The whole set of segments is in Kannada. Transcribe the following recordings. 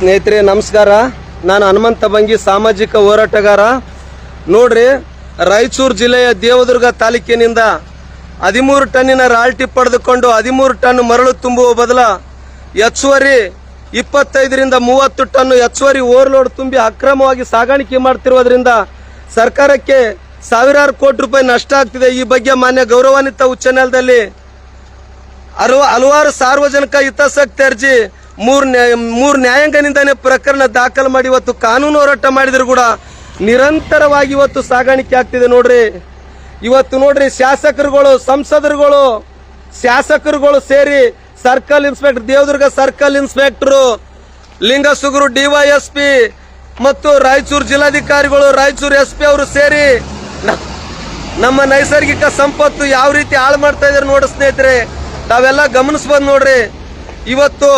ಸ್ನೇಹಿತರೆ, ನಮಸ್ಕಾರ. ನಾನು ಹನುಮಂತ ಬಂಗಿ, ಸಾಮಾಜಿಕ ಹೋರಾಟಗಾರ. ನೋಡ್ರಿ, ರಾಯಚೂರು ಜಿಲ್ಲೆಯ ದೇವದುರ್ಗ ತಾಲೂಕಿನಿಂದ ಹದಿಮೂರು ಟನ್ನಿನ ರಾಲ್ಟಿ ಪಡೆದುಕೊಂಡು ಹದಿಮೂರು ಟನ್ ಮರಳು ತುಂಬುವ ಬದಲ ಹೆಚ್ಚುವರಿ ಇಪ್ಪತ್ತೈದರಿಂದ ಮೂವತ್ತು ಟನ್ ಹೆಚ್ಚುವರಿ ಓವರ್ಲೋಡ್ ತುಂಬಿ ಅಕ್ರಮವಾಗಿ ಸಾಗಾಣಿಕೆ ಮಾಡ್ತಿರುವುದರಿಂದ ಸರ್ಕಾರಕ್ಕೆ ಸಾವಿರಾರು ಕೋಟಿ ರೂಪಾಯಿ ನಷ್ಟ ಆಗ್ತಿದೆ. ಈ ಬಗ್ಗೆ ಮಾನ್ಯ ಗೌರವಾನ್ವಿತ ಉಚ್ಚ ನ್ಯಾಯಾಲಯದಲ್ಲಿ ಹಲವ ಹಲವಾರು ಸಾರ್ವಜನಿಕ ಹಿತಾಸಕ್ತಿ ಅರ್ಜಿ ಮೂರ್ ನ್ಯಾಯ ನ್ಯಾಯಾಂಗ ನ್ಯಾಯಾಂಗನಿಂದಾನೇ ಪ್ರಕರಣ ದಾಖಲು ಮಾಡಿ ಇವತ್ತು ಕಾನೂನು ಹೋರಾಟ ಮಾಡಿದ್ರು ಕೂಡ ನಿರಂತರವಾಗಿ ಇವತ್ತು ಸಾಗಾಣಿಕೆ ಆಗ್ತಿದೆ ನೋಡ್ರಿ. ಇವತ್ತು ನೋಡ್ರಿ ಶಾಸಕರುಗಳು, ಸಂಸದರುಗಳು, ಶಾಸಕರುಗಳು ಸೇರಿ circle inspector, Devadurga circle inspector, Lingasugur DYSP ಮತ್ತು ರಾಯಚೂರು ಜಿಲ್ಲಾಧಿಕಾರಿಗಳು, ರಾಯಚೂರು ಎಸ್ ಪಿ ಅವರು ಸೇರಿ ನಮ್ಮ ನೈಸರ್ಗಿಕ ಸಂಪತ್ತು ಯಾವ ರೀತಿ ಹಾಳು ಮಾಡ್ತಾ ಇದಾರೆ ನೋಡಿ ಸ್ನೇಹಿತರೆ. ತಾವೆಲ್ಲ ಗಮನಿಸ್ಬೋದು ನೋಡ್ರಿ. ಇವತ್ತು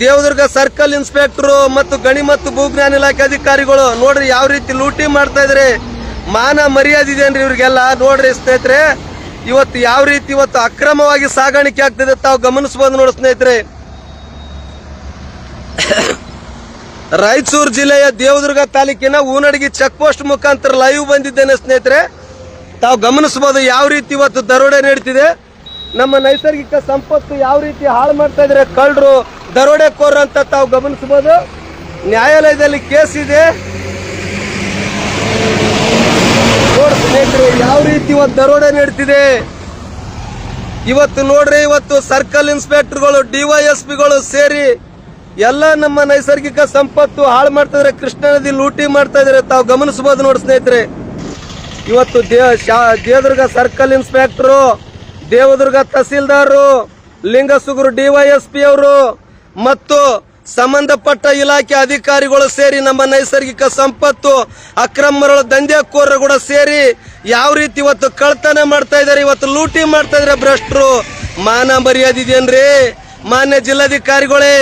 ದೇವದುರ್ಗ ಸರ್ಕಲ್ ಇನ್ಸ್ಪೆಕ್ಟರ್ ಮತ್ತು ಗಣಿ ಮತ್ತು ಭೂಜ್ಞಾನ ಇಲಾಖೆ ಅಧಿಕಾರಿಗಳು, ನೋಡ್ರಿ ಯಾವ ರೀತಿ ಲೂಟಿ ಮಾಡ್ತಾ ಇದ್ರಿ ಮಾನ ಮರ್ಯಾದೆ ಇದೆಯನ್ರಿ ಇವ್ರಿಗೆಲ್ಲ? ನೋಡ್ರಿ ಸ್ನೇಹಿತರೆ, ಇವತ್ತು ಯಾವ ರೀತಿ ಇವತ್ತು ಅಕ್ರಮವಾಗಿ ಸಾಗಾಣಿಕೆ ಆಗ್ತಿದೆ ತಾವು ಗಮನಿಸ್ಬೋದು ನೋಡಿ ಸ್ನೇಹಿತರೆ. ರಾಯಚೂರು ಜಿಲ್ಲೆಯ ದೇವದುರ್ಗ ತಾಲೂಕಿನ ಊನಡಗಿ ಚೆಕ್ ಪೋಸ್ಟ್ ಮುಖಾಂತರ ಲೈವ್ ಬಂದಿದ್ದೇನೆ ಸ್ನೇಹಿತರೆ. ತಾವು ಗಮನಿಸಬಹುದು ಯಾವ ರೀತಿ ಇವತ್ತು ದರೋಡೆ ನಡೀತಿದೆ. ನಮ್ಮ ನೈಸರ್ಗಿಕ ಸಂಪತ್ತು ಯಾವ ರೀತಿ ಹಾಳು ಮಾಡ್ತಾ ಇದ್ರೆ ಕಳ್ಳರು. ದರೋಡೆಕೋರರು ಅಂತ ತಾವು ಗಮನಿಸಬಹುದು. ನ್ಯಾಯಾಲಯದಲ್ಲಿ ಕೇಸ್ ಇದೆ. ಯಾವ ರೀತಿ ಇವತ್ತು ದರೋಡೆ ನಡೀತಿದೆ? ಇವತ್ತು ನೋಡ್ರಿ, ಇವತ್ತು ಸರ್ಕಲ್ ಇನ್ಸ್ಪೆಕ್ಟರ್ಗಳು ಡಿವೈಎಸ್ಪಿಗಳು ಸೇರಿ ಎಲ್ಲ ನಮ್ಮ ನೈಸರ್ಗಿಕ ಸಂಪತ್ತು ಹಾಳು ಮಾಡ್ತಾ ಇದ್ರೆ ಕೃಷ್ಣಾ ನದಿ ಲೂಟಿ ಮಾಡ್ತಾ ಇದ್ರೆ ತಾವು ಗಮನಿಸಬಹುದು ನೋಡಿ ಸ್ನೇಹಿತರೆ. ಇವತ್ತು ದೇವದುರ್ಗ ಸರ್ಕಲ್ ಇನ್ಸ್ಪೆಕ್ಟರು, ದೇವದುರ್ಗ ತಹಸೀಲ್ದಾರರು ಲಿಂಗಸುಗುರು ಡಿವೈಎಸ್ಪಿ ಅವರು ಮತ್ತು ಸಂಬಂಧಪಟ್ಟ ಇಲಾಖೆ ಅಧಿಕಾರಿಗಳು ಸೇರಿ ನಮ್ಮ ನೈಸರ್ಗಿಕ ಸಂಪತ್ತು ಅಕ್ರಮ ದಂಧೆಕೋರರು ಕೂಡ ಸೇರಿ ಯಾವ ರೀತಿ ಇವತ್ತು ಕಳ್ತನ ಮಾಡ್ತಾ ಇದಾರೆ ಇವತ್ತು ಲೂಟಿ ಮಾಡ್ತಾ ಇದಾರೆ ಭ್ರಷ್ಟರು. ಮಾನ ಮರ್ಯಾದಿದೆಯನ್ರಿ ಮಾನ್ಯ ಜಿಲ್ಲಾಧಿಕಾರಿಗಳೇ,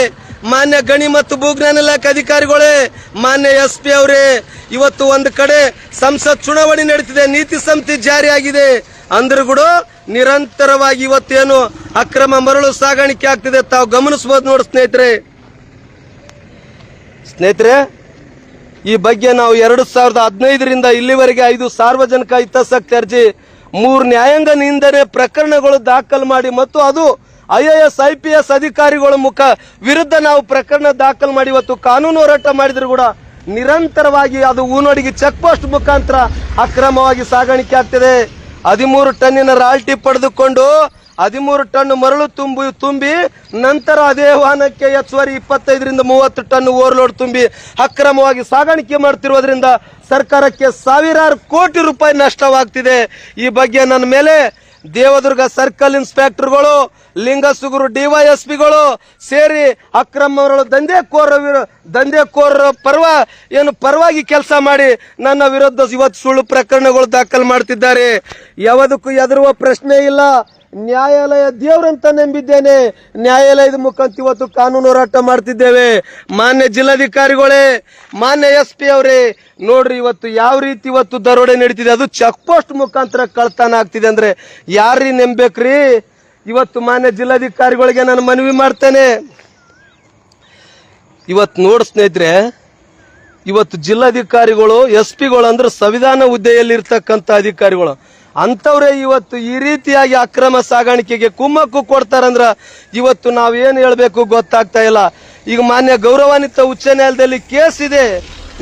ಮಾನ್ಯ ಗಣಿ ಮತ್ತು ಭೂಜ್ಞಾನ ಇಲಾಖೆ ಅಧಿಕಾರಿಗಳೇ, ಮಾನ್ಯ ಎಸ್ ಪಿ ಅವರೇ, ಇವತ್ತು ಒಂದು ಕಡೆ ಸಂಸತ್ ಚುನಾವಣೆ ನಡೀತಿದೆ, ನೀತಿ ಸಂಹಿತೆ ಜಾರಿಯಾಗಿದೆ. ಅಂದ್ರೂ ಕೂಡ ನಿರಂತರವಾಗಿ ಇವತ್ತೇನು ಅಕ್ರಮ ಮರಳು ಸಾಗಾಣಿಕೆ ಆಗ್ತಿದೆ ತಾವು ಗಮನಿಸಬಹುದು ನೋಡಿ ಸ್ನೇಹಿತರೆ. ಸ್ನೇಹಿತರೆ, ಈ ಬಗ್ಗೆ ನಾವು ಎರಡು ಸಾವಿರದ ಹದಿನೈದರಿಂದ ಇಲ್ಲಿವರೆಗೆ ಐದು ಸಾರ್ವಜನಿಕ ಹಿತಾಸಕ್ತಿ ಅರ್ಜಿ, ಮೂರು ನ್ಯಾಯಾಂಗ ನಿಂದನೆ ಪ್ರಕರಣಗಳು ದಾಖಲು ಮಾಡಿ ಮತ್ತು ಅದು I A S, I P S ಅಧಿಕಾರಿಗಳ ಮುಖ ವಿರುದ್ಧ ನಾವು ಪ್ರಕರಣ ದಾಖಲು ಮಾಡಿ ಇವತ್ತು ಕಾನೂನು ಹೋರಾಟ ಮಾಡಿದ್ರು ಕೂಡ ನಿರಂತರವಾಗಿ ಅದು ಊನಡಿಗೆ ಚೆಕ್ ಪೋಸ್ಟ್ ಮುಖಾಂತರ ಅಕ್ರಮವಾಗಿ ಸಾಗಾಣಿಕೆ ಆಗ್ತಿದೆ. ಹದಿಮೂರು ಟನ್ನಿನ ರಾಲ್ಟಿ ಪಡೆದುಕೊಂಡು ಹದಿಮೂರು ಟನ್ ಮರಳು ತುಂಬಿ ತುಂಬಿ ನಂತರ ಅದೇ ವಾಹನಕ್ಕೆ ಹೆಚ್ಚುವರಿ ಇಪ್ಪತ್ತೈದರಿಂದ ಮೂವತ್ತು ಟನ್ ಓವರ್ಲೋಡ್ ತುಂಬಿ ಅಕ್ರಮವಾಗಿ ಸಾಗಾಣಿಕೆ ಮಾಡ್ತಿರೋದ್ರಿಂದ ಸರ್ಕಾರಕ್ಕೆ ಸಾವಿರಾರು ಕೋಟಿ ರೂಪಾಯಿ ನಷ್ಟವಾಗ್ತಿದೆ. ಈ ಬಗ್ಗೆ ನನ್ನ ಮೇಲೆ ದೇವದುರ್ಗ ಸರ್ಕಲ್ ಇನ್ಸ್ಪೆಕ್ಟರ್ಗಳು, ಲಿಂಗಸುಗುರು ಡಿವೈಎಸ್ಪಿಗಳು ಸೇರಿ ಅಕ್ರಮ ದಂಧೆ ದಂಧೆಕೋರ ದಂಧೆಕೋರರ ಪರ್ವ ಏನು ಪರವಾಗಿ ಕೆಲಸ ಮಾಡಿ ನನ್ನ ವಿರುದ್ಧ ಇವತ್ತು ಸುಳ್ಳು ಪ್ರಕರಣಗಳು ದಾಖಲು ಮಾಡ್ತಿದ್ದಾರೆ. ಯಾವುದಕ್ಕೂ ಎದುರುವ ಪ್ರಶ್ನೆ ಇಲ್ಲ. ನ್ಯಾಯಾಲಯ ದೇವರಂತ ನಂಬಿದ್ದೇನೆ ನ್ಯಾಯಾಲಯದ ಮುಖಾಂತರ ಇವತ್ತು ಕಾನೂನು ಹೋರಾಟ ಮಾಡ್ತಿದ್ದೇವೆ. ಮಾನ್ಯ ಜಿಲ್ಲಾಧಿಕಾರಿಗಳೇ, ಮಾನ್ಯ ಎಸ್ ಪಿ ಅವರೇ, ನೋಡ್ರಿ ಇವತ್ತು ಯಾವ ರೀತಿ ಇವತ್ತು ದರೋಡೆ ನಡೀತಿದೆ. ಅದು ಚೆಕ್ ಪೋಸ್ಟ್ ಮುಖಾಂತರ ಕಳ್ತಾನ ಆಗ್ತಿದೆ ಅಂದ್ರೆ ಯಾರೀ ನೆಂಬೇಕ್ರಿ ಇವತ್ತು ಮಾನ್ಯ ಜಿಲ್ಲಾಧಿಕಾರಿಗಳಿಗೆ ನಾನು ಮನವಿ ಮಾಡ್ತೇನೆ. ಇವತ್ತು ನೋಡ್ ಸ್ನೇಹಿತರೆ ಇವತ್ತು ಜಿಲ್ಲಾಧಿಕಾರಿಗಳು ಎಸ್ ಪಿಗಳು ಅಂದ್ರೆ ಸಂವಿಧಾನ ಹುದ್ದೆಯಲ್ಲಿ ಇರ್ತಕ್ಕಂಥ ಅಧಿಕಾರಿಗಳು, ಅಂಥವ್ರೇ ಇವತ್ತು ಈ ರೀತಿಯಾಗಿ ಅಕ್ರಮ ಸಾಗಾಣಿಕೆಗೆ ಕುಮ್ಮಕ್ಕು ಕೊಡ್ತಾರಂದ್ರ ಇವತ್ತು ನಾವೇನು ಹೇಳ್ಬೇಕು ಗೊತ್ತಾಗ್ತಾ ಇಲ್ಲ. ಈಗ ಮಾನ್ಯ ಗೌರವಾನ್ವಿತ ಉಚ್ಚ ನ್ಯಾಯಾಲಯದಲ್ಲಿ ಕೇಸ್ ಇದೆ.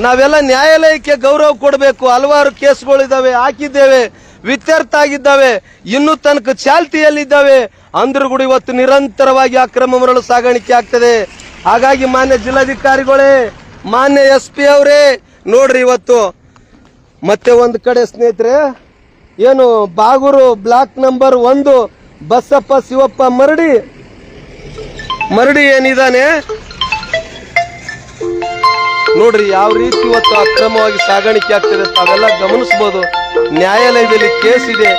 ನಾವೆಲ್ಲ ನ್ಯಾಯಾಲಯಕ್ಕೆ ಗೌರವ ಕೊಡಬೇಕು. ಹಲವಾರು ಕೇಸ್ಗಳಿದಾವೆ ಹಾಕಿದ್ದೇವೆ ವಿತ್ಯರ್ಥ ಆಗಿದ್ದಾವೆ ಇನ್ನೂ ತನಕ ಚಾಲ್ತಿಯಲ್ಲಿದ್ದಾವೆ. ಅಂದ್ರೂ ಕೂಡ ಇವತ್ತು ನಿರಂತರವಾಗಿ ಅಕ್ರಮ ಮರಳು ಸಾಗಾಣಿಕೆ ಆಗ್ತದೆ. ಹಾಗಾಗಿ ಮಾನ್ಯ ಜಿಲ್ಲಾಧಿಕಾರಿಗಳೇ ಮಾನ್ಯ ಎಸ್ ಪಿ ಅವರೇ, ನೋಡ್ರಿ ಇವತ್ತು. ಮತ್ತೆ ಒಂದು ಕಡೆ ಸ್ನೇಹಿತರೆ, ಏನು ಬಾಗೂರು ಬ್ಲಾಕ್ ನಂಬರ್ ಒಂದು, ಬಸಪ್ಪ ಶಿವಪ್ಪ ಮರಡಿ. ಮರಡಿ ಏನಿದಾನೆ? ನೋಡ್ರಿ ಯಾವ ರೀತಿ ಇವತ್ತು ಅಕ್ರಮವಾಗಿ ಸಾಗಾಣಿಕೆ ಆಗ್ತದೆ ತಾವೆಲ್ಲ ಗಮನಿಸಬಹುದು ನ್ಯಾಯಾಲಯದಲ್ಲಿ ಕೇಸ್ ಇದೆ.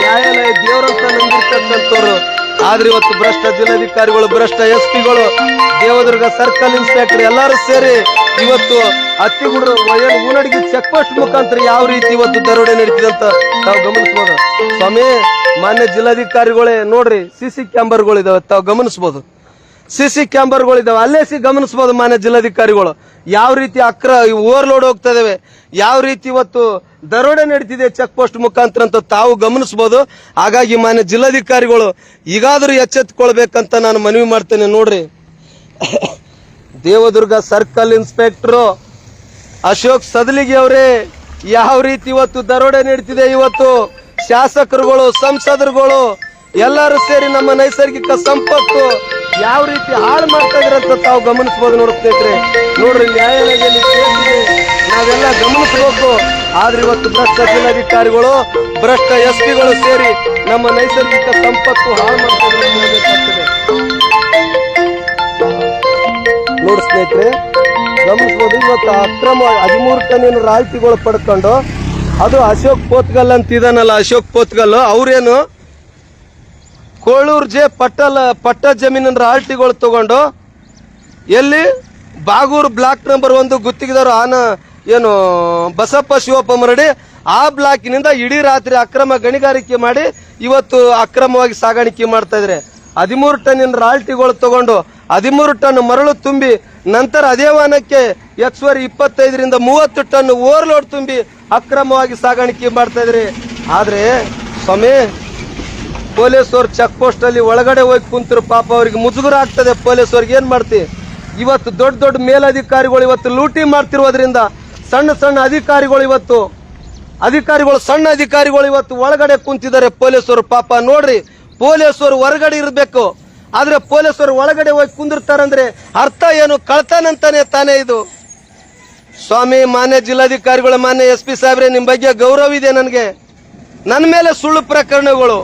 ನ್ಯಾಯಾಲಯ ದೇವರಂತ ನಂಬಿರ್ತಕ್ಕಂಥವ್ರು ಆದ್ರೆ ಇವತ್ತು ಭ್ರಷ್ಟ ಜಿಲ್ಲಾಧಿಕಾರಿಗಳು, ಭ್ರಷ್ಟ ಎಸ್ ಪಿಗಳು ದೇವದುರ್ಗ ಸರ್ಕಲ್ ಇನ್ಸ್ಪೆಕ್ಟರ್ ಎಲ್ಲರೂ ಸೇರಿ ಇವತ್ತು ಅತ್ತಿಗುಡ್ರ ಊನಡಿಗೆ ಚೆಕ್ ಪೋಸ್ಟ್ ಮುಖಾಂತರ ಯಾವ ರೀತಿ ಇವತ್ತು ದರೋಡೆ ನಡೀತಿದೆ ಅಂತ ತಾವು ಗಮನಿಸಬಹುದು ಸ್ವಾಮಿ, ಮಾನ್ಯ ಜಿಲ್ಲಾಧಿಕಾರಿಗಳೇ, ನೋಡ್ರಿ ಸಿಸಿ ಸಿ ಕ್ಯಾಮರಾಗಳು ಇದಾವೆ ತಾವು ಗಮನಿಸಬಹುದು ಸಿಸಿ ಸಿ ಕ್ಯಾಮ್ಬರ್ಗಳು ಇದಾವೆ ಅಲ್ಲೇ ಸಿ ಗಮನಿಸಬಹುದು ಮಾನ್ಯ ಜಿಲ್ಲಾಧಿಕಾರಿಗಳು. ಯಾವ ರೀತಿ ಅಕ್ರ ಓವರ್ಲೋಡ್ ಹೋಗ್ತಾ ಇದಾವೆ, ಯಾವ ರೀತಿ ಇವತ್ತು ದರೋಡೆ ನಡೀತಿದೆ ಚೆಕ್ ಪೋಸ್ಟ್ ಮುಖಾಂತರ ಅಂತ ತಾವು ಗಮನಿಸಬಹುದು ಹಾಗಾಗಿ ಮಾನ್ಯ ಜಿಲ್ಲಾಧಿಕಾರಿಗಳು ಈಗಾದರೂ ಎಚ್ಚೆತ್ಕೊಳ್ಬೇಕಂತ ನಾನು ಮನವಿ ಮಾಡ್ತೇನೆ ನೋಡ್ರಿ. ದೇವದುರ್ಗ ಸರ್ಕಲ್ ಇನ್ಸ್ಪೆಕ್ಟರ್ ಅಶೋಕ್ ಸದಲಿಗೆ ಅವರೇ, ಯಾವ ರೀತಿ ಇವತ್ತು ದರೋಡೆ ನಡೀತಿದೆ ಇವತ್ತು? ಶಾಸಕರುಗಳು, ಸಂಸದರುಗಳು ಎಲ್ಲರೂ ಸೇರಿ ನಮ್ಮ ನೈಸರ್ಗಿಕ ಸಂಪತ್ತು ಯಾವ ರೀತಿ ಹಾಳು ಮಾಡ್ತಾ ಇದ್ರೆ ಅಂತ ತಾವು ಗಮನಿಸಬಹುದು ನೋಡಿ ಸ್ನೇಹಿತರೆ. ನೋಡ್ರಿ ನ್ಯಾಯಾಲಯದಲ್ಲಿ ನಾವೆಲ್ಲ ಗಮನಿಸಬೇಕು. ಆದ್ರೆ ಇವತ್ತು ಭ್ರಷ್ಟ ಜಿಲ್ಲಾಧಿಕಾರಿಗಳು, ಭ್ರಷ್ಟ ಎಸ್ ಪಿಗಳು ಸೇರಿ ನಮ್ಮ ನೈಸರ್ಗಿಕ ಸಂಪತ್ತು ಹಾಳು ಮಾಡ್ತಾರೆ. ನೋಡಿ ಸ್ನೇಹಿತರೆ ಗಮನಿಸಬಹುದು ಇವತ್ತು ಅಕ್ರಮ ಹದಿಮೂರು ಟನ್ನಿನ ರಾಯಿತಿಗಳು ಪಡ್ಕೊಂಡು, ಅದು ಅಶೋಕ್ ಪೋತ್ಗಲ್ ಅಂತ ಇದಾನಲ್ಲ, ಅಶೋಕ್ ಪೋತ್ಗಲ್, ಅವ್ರೇನು ಕೋಳೂರ್ ಜೆ ಪಟ್ಟಲ ಪಟ್ಟ ಜಮೀನಿನ ರಾಲ್ಟಿಗಳು ತಗೊಂಡು, ಎಲ್ಲಿ ಬಾಗೂರು ಬ್ಲಾಕ್ ನಂಬರ್ ಒಂದು ಗುತ್ತಿಗೆದಾರು ಆನ ಏನು ಬಸಪ್ಪ ಶಿವಪ್ಪ ಮರಡಿ ಆ ಬ್ಲಾಕಿನಿಂದ ಇಡೀ ರಾತ್ರಿ ಅಕ್ರಮ ಗಣಿಗಾರಿಕೆ ಮಾಡಿ ಇವತ್ತು ಅಕ್ರಮವಾಗಿ ಸಾಗಾಣಿಕೆ ಮಾಡ್ತಾ ಇದ್ರೆ ಹದಿಮೂರು ಟನ್ನಿನ ರಾಲ್ಟಿಗಳು ತಗೊಂಡು ಹದಿಮೂರು ಟನ್ ಮರಳು ತುಂಬಿ ನಂತರ ಅದೇ ವಾಹನಕ್ಕೆ ಎಕ್ಸ್ವರಿ ಇಪ್ಪತ್ತೈದರಿಂದ ಮೂವತ್ತು ಟನ್ ಓವರ್ಲೋಡ್ ತುಂಬಿ ಅಕ್ರಮವಾಗಿ ಸಾಗಾಣಿಕೆ ಮಾಡ್ತಾ ಇದ್ರಿ ಆದ್ರೆ ಸ್ವಾಮಿ ಪೊಲೀಸರು ಚೆಕ್ ಪೋಸ್ಟ್ ಅಲ್ಲಿ ಒಳಗಡೆ ಹೋಗಿ ಕುಂತರು ಪಾಪ ಅವ್ರಿಗೆ ಮುಜುಗುರ ಆಗ್ತದೆ. ಪೊಲೀಸವ್ರಿಗೆ ಏನ್ ಮಾಡ್ತಿ? ಇವತ್ತು ದೊಡ್ಡ ದೊಡ್ಡ ಮೇಲಧಿಕಾರಿಗಳು ಇವತ್ತು ಲೂಟಿ ಮಾಡ್ತಿರೋದ್ರಿಂದ ಸಣ್ಣ ಸಣ್ಣ ಅಧಿಕಾರಿಗಳು ಇವತ್ತು, ಅಧಿಕಾರಿಗಳು ಸಣ್ಣ ಅಧಿಕಾರಿಗಳು ಇವತ್ತು ಒಳಗಡೆ ಕುಂತಿದ್ದಾರೆ ಪೊಲೀಸರು. ಪಾಪ ನೋಡ್ರಿ, ಪೊಲೀಸರು ಹೊರಗಡೆ ಇರಬೇಕು. ಆದ್ರೆ ಪೊಲೀಸರು ಒಳಗಡೆ ಹೋಗಿ ಕುಂದಿರ್ತಾರಂದ್ರೆ ಅರ್ಥ ಏನು? ಕಳ್ತಾನಂತಾನೆ ತಾನೇ ಇದು. ಸ್ವಾಮಿ, ಮಾನ್ಯ ಜಿಲ್ಲಾಧಿಕಾರಿಗಳು ಮಾನ್ಯ ಎಸ್ ಪಿ ಸಾಹೇಬ್ರೆ, ನಿಮ್ ಬಗ್ಗೆ ಗೌರವ ಇದೆ ನನಗೆ. ನನ್ನ ಮೇಲೆ ಸುಳ್ಳು ಪ್ರಕರಣಗಳು,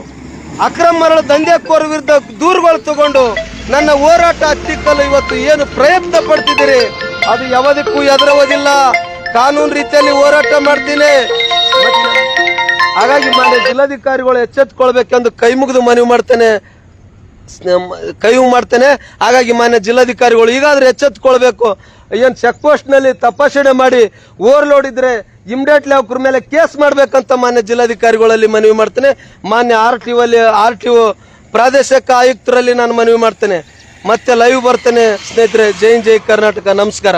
ಅಕ್ರಮ ಮರಳು, ದಂಧೆಕೋರ ವಿರುದ್ಧ ದೂರುಗಳು ತಗೊಂಡು ನನ್ನ ಹೋರಾಟ ಹತ್ತಿಕ್ಕಲು ಇವತ್ತು ಏನು ಪ್ರಯತ್ನ ಪಡ್ತಿದ್ದೀರಿ? ಅದು ಯಾವುದಕ್ಕೂ ಎದುರವುದಿಲ್ಲ ಕಾನೂನು ರೀತಿಯಲ್ಲಿ ಹೋರಾಟ ಮಾಡ್ತೀನಿ. ಹಾಗಾಗಿ ಮಾನ್ಯ ಜಿಲ್ಲಾಧಿಕಾರಿಗಳು ಎಚ್ಚೆತ್ಕೊಳ್ಬೇಕೆಂದು ಕೈ ಮುಗಿದು ಮನವಿ ಮಾಡ್ತೇನೆ. ಕೈ ಮಾಡ್ತೇನೆ. ಹಾಗಾಗಿ ಮಾನ್ಯ ಜಿಲ್ಲಾಧಿಕಾರಿಗಳು ಈಗಾದ್ರೂ ಎಚ್ಚೆತ್ಕೊಳ್ಬೇಕು. ಏನು ಚೆಕ್ ಪೋಸ್ಟ್ನಲ್ಲಿ ತಪಾಸಣೆ ಮಾಡಿ ಓವರ್ಲೋಡ್ ಇದ್ರೆ ಇಮಿಡಿಯೇಟ್ಲಿ ಅವ್ರ ಮೇಲೆ ಕೇಸ್ ಮಾಡ್ಬೇಕಂತ ಮಾನ್ಯ ಜಿಲ್ಲಾಧಿಕಾರಿಗಳಲ್ಲಿ ಮನವಿ ಮಾಡ್ತೇನೆ. ಮಾನ್ಯ ಆರ್ ಟಿ ಅಲ್ಲಿ ಆರ್ ಟಿ ಪ್ರಾದೇಶಿಕ ಆಯುಕ್ತರಲ್ಲಿ ನಾನು ಮನವಿ ಮಾಡ್ತೇನೆ. ಮತ್ತೆ ಲೈವ್ ಬರ್ತೇನೆ. ಸ್ನೇಹಿತರೆ ಜೈನ್ ಜೈ ಕರ್ನಾಟಕ. ನಮಸ್ಕಾರ.